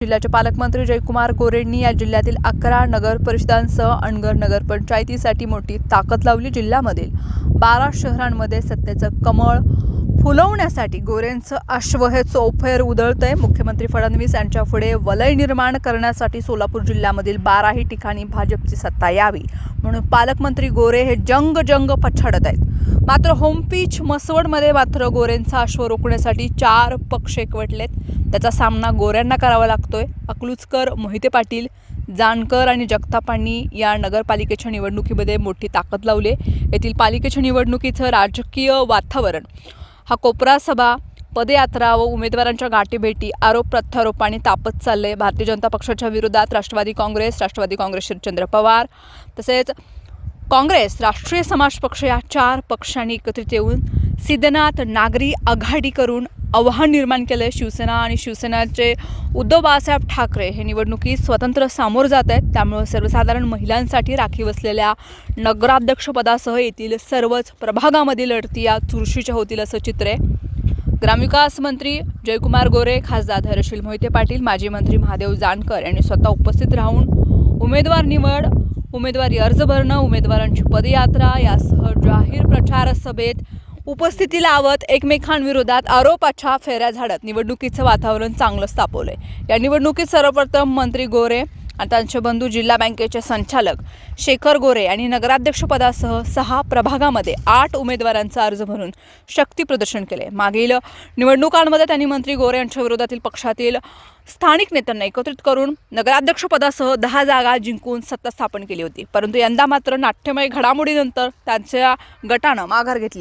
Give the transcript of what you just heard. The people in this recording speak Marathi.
जिल्ह्याचे पालकमंत्री जयकुमार गोरेंनी या जिल्ह्यातील अकरा नगर परिषदांसह अणगर नगरपंचायतीसाठी मोठी ताकद लावली जिल्ह्यामधील बारा शहरांमध्ये सत्तेचं कमळ फुलवण्यासाठी गोरेंचं अश्व हे चौफेर उधळतंय. मुख्यमंत्री फडणवीस यांच्या पुढे वलय निर्माण करण्यासाठी सोलापूर जिल्ह्यामधील बाराही ठिकाणी भाजपची सत्ता यावी म्हणून पालकमंत्री गोरे हे जंग जंग पछाडत आहेत. मात्र होमपीच मसवडमध्ये मात्र गोरेंचा अश्व रोखण्यासाठी चार पक्ष एकवटलेत. त्याचा सामना गोऱ्यांना करावा लागतोय. अकलूजकर मोहिते पाटील जानकर आणि जगतापांनी या नगरपालिकेच्या निवडणुकीमध्ये मोठी ताकद लावली येथील पालिकेच्या निवडणुकीचं राजकीय वातावरण हा कोपरा सभा पदयात्रा व उमेदवारांच्या गाठीभेटी आरोप प्रत्यारोपाने तापत चालले. भारतीय जनता पक्षाच्या विरोधात राष्ट्रवादी काँग्रेस राष्ट्रवादी काँग्रेस शरदचंद्र पवार तसेच काँग्रेस राष्ट्रीय समाज पक्ष या चार पक्षांनी एकत्रित येऊन सिद्धनाथ नागरी आघाडी करून आव्हान निर्माण केलं आहे शिवसेना आणि शिवसेनाचे उद्धव बाळासाहेब ठाकरे हे निवडणुकीत स्वतंत्र सामोर जात आहेत. त्यामुळे सर्वसाधारण महिलांसाठी राखीव असलेल्या नगराध्यक्षपदासह येथील सर्वच प्रभागामधील लढती या चुरशीच्या होतील असं चित्र आहे. ग्रामविकास मंत्री जयकुमार गोरे खासदार धैर्यशील मोहिते पाटील माजी मंत्री महादेव जानकर यांनी स्वतः उपस्थित राहून उमेदवार निवड उमेदवारी अर्ज भरणं उमेदवारांची पदयात्रा यासह जाहीर प्रचार सभेत उपस्थिती लावत एकमेकांविरोधात आरोपाच्या फेऱ्या झाडत निवडणुकीचं वातावरण चांगलं तापवलंय. या निवडणुकीत सर्वप्रथम मंत्री गोरे आणि त्यांचे बंधू जिल्हा बँकेचे संचालक शेखर गोरे यांनी नगराध्यक्षपदासह सहा प्रभागामध्ये आठ उमेदवारांचा अर्ज भरून शक्ती प्रदर्शन केले. मागील निवडणुकांमध्ये त्यांनी मंत्री गोरे यांच्या विरोधातील पक्षातील स्थानिक नेत्यांना एकत्रित करून नगराध्यक्षपदासह दहा जागा जिंकून सत्ता स्थापन केली होती. परंतु यंदा मात्र नाट्यमय घडामोडीनंतर त्यांच्या गटानं माघार घेतली.